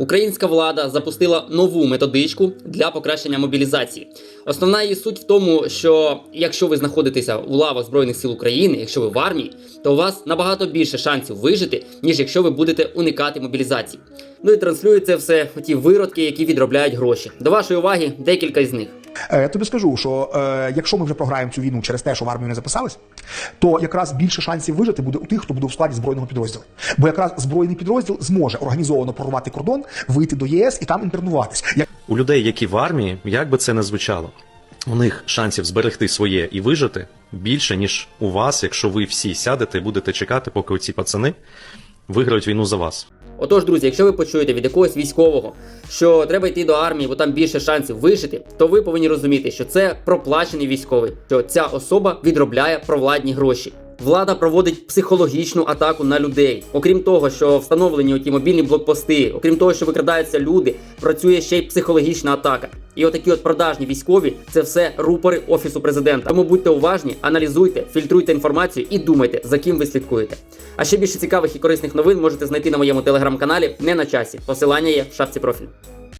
Українська влада запустила нову методичку для покращення мобілізації. Основна її суть в тому, що якщо ви знаходитеся у лавах Збройних сил України, якщо ви в армії, то у вас набагато більше шансів вижити, ніж якщо ви будете уникати мобілізації. Ну і транслюється все ті виродки, які відробляють гроші. До вашої уваги декілька із них. Е, Я тобі скажу, що е, якщо ми вже програємо цю війну через те, що в армію не записались, то якраз більше шансів вижити буде у тих, хто буде в складі збройного підрозділу. Бо якраз збройний підрозділ зможе організовано прорвати кордон, вийти до ЄС і там інтернуватись. Як У людей, які в армії, як би це не звучало, у них шансів зберегти своє і вижити більше, ніж у вас, якщо ви всі сядете і будете чекати, поки ці пацани виграють війну за вас. Отож, друзі, якщо ви почуєте від якогось військового, що треба йти до армії, бо там більше шансів вижити, то ви повинні розуміти, що це проплачений військовий, що ця особа відробляє провладні гроші. Влада проводить психологічну атаку на людей. Окрім того, що встановлені оті мобільні блокпости, окрім того, що викрадаються люди, працює ще й психологічна атака. І отакі от продажні військові це все рупори офісу президента. Тому будьте уважні, аналізуйте, фільтруйте інформацію і думайте, за ким ви слідкуєте. А ще більше цікавих і корисних новин можете знайти на моєму телеграм-каналі не на часі. Посилання є в шапці профілю.